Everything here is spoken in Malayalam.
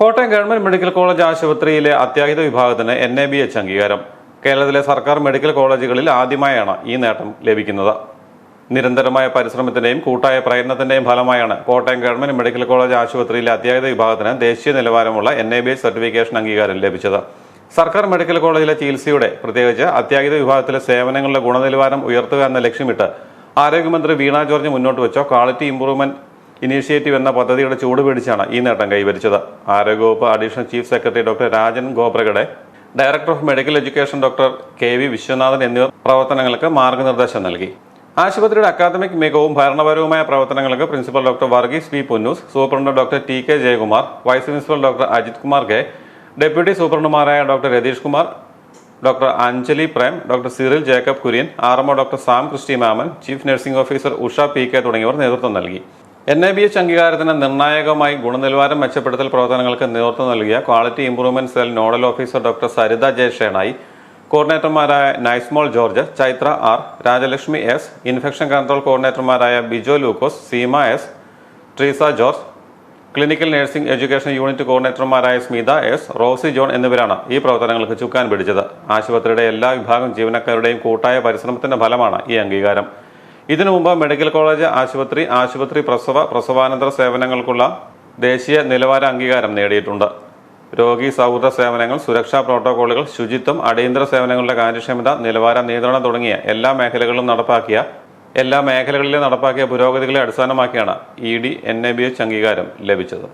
കോട്ടയം ഗവൺമെന്റ് മെഡിക്കൽ കോളേജ് ആശുപത്രിയിലെ അത്യാഹിത വിഭാഗത്തിന് എൻ എ ബി എച്ച് അംഗീകാരം. കേരളത്തിലെ സർക്കാർ മെഡിക്കൽ കോളേജുകളിൽ ആദ്യമായാണ് ഈ നേട്ടം ലഭിക്കുന്നത്. നിരന്തരമായ പരിശ്രമത്തിന്റെയും കൂട്ടായ പ്രയത്നത്തിന്റെയും ഫലമായാണ് കോട്ടയം ഗവൺമെന്റ് മെഡിക്കൽ കോളേജ് ആശുപത്രിയിലെ അത്യാഹിത വിഭാഗത്തിന് ദേശീയ നിലവാരമുള്ള N A B H certification അംഗീകാരം ലഭിച്ചത്. സർക്കാർ മെഡിക്കൽ കോളേജിലെ ചികിത്സയുടെ പ്രത്യേകിച്ച് അത്യാഹിത വിഭാഗത്തിലെ സേവനങ്ങളുടെ ഗുണനിലവാരം ഉയർത്തുക എന്ന ലക്ഷ്യമിട്ട് ആരോഗ്യമന്ത്രി വീണ ജോർജ് മുന്നോട്ട് വെച്ചോ ക്വാളിറ്റി ഇംപ്രൂവ്മെന്റ് ഇനീഷ്യേറ്റീവ് എന്ന പദ്ധതിയുടെ ചൂട് പിടിച്ചാണ് ഈ നേട്ടം കൈവരിച്ചത്. ആരോഗ്യവകുപ്പ് additional chief secretary doctor Rajan Khobragade director of medical education doctor K V Viswanathan എന്നിവർ പ്രവർത്തനങ്ങൾക്ക് മാർഗനിർദ്ദേശം നൽകി. ആശുപത്രിയുടെ അക്കാദമിക് മികവും ഭരണപരവുമായ പ്രവർത്തനങ്ങൾക്ക് principal doctor Varghese P Punnoose superintendent doctor T K Jayakumar vice principal doctor Ajith Kumar K deputy സൂപ്രണ്ടുമാരായ doctor Ratheesh Kumar doctor Anjali Prem doctor Cyril Jacob Kurian R MO doctor Sam Christy Mammen chief nursing officer Usha P K തുടങ്ങിയവർ നേതൃത്വം നൽകി. എൻ ഐ ബി എച്ച് അംഗീകാരത്തിന് നിർണായകമായി ഗുണനിലവാരം മെച്ചപ്പെടുത്തൽ പ്രവർത്തനങ്ങൾക്ക് നേതൃത്വം നൽകിയ quality improvement cell nodal officer doctor Saritha Jaya Shenoy. കോർഡിനേറ്റർമാരായ Nicemol George Chaithra R Rajalakshmi S infection control കോർഡിനേറ്റർമാരായ Bijo Lukose Seema S Treesa George clinical nursing education unit കോർഡിനേറ്റർമാരായ Smitha S Rosy John എന്നിവരാണ് ഈ പ്രവർത്തനങ്ങൾക്ക് ചുക്കാൻ പിടിച്ചത്. ആശുപത്രിയുടെ എല്ലാ വിഭാഗം ജീവനക്കാരുടെയും കൂട്ടായ പരിശ്രമത്തിന്റെ ഫലമാണ് ഈ അംഗീകാരം. ഇതിനു മുമ്പ് മെഡിക്കൽ കോളേജ് ആശുപത്രി ആശുപത്രി പ്രസവ പ്രസവാനന്തര സേവനങ്ങൾക്കുള്ള ദേശീയ നിലവാര അംഗീകാരം നേടിയിട്ടുണ്ട്. രോഗി സൗഹൃദ സേവനങ്ങൾ സുരക്ഷാ പ്രോട്ടോകോളുകൾ ശുചിത്വം അടിയന്തര സേവനങ്ങളുടെ കാര്യക്ഷമത നിലവാര നിയന്ത്രണം തുടങ്ങിയ എല്ലാ മേഖലകളിലും നടപ്പാക്കിയ എല്ലാ മേഖലകളിലും നടപ്പാക്കിയ പുരോഗതികളെ അടിസ്ഥാനമാക്കിയാണ് E D N A B H അംഗീകാരം ലഭിച്ചത്.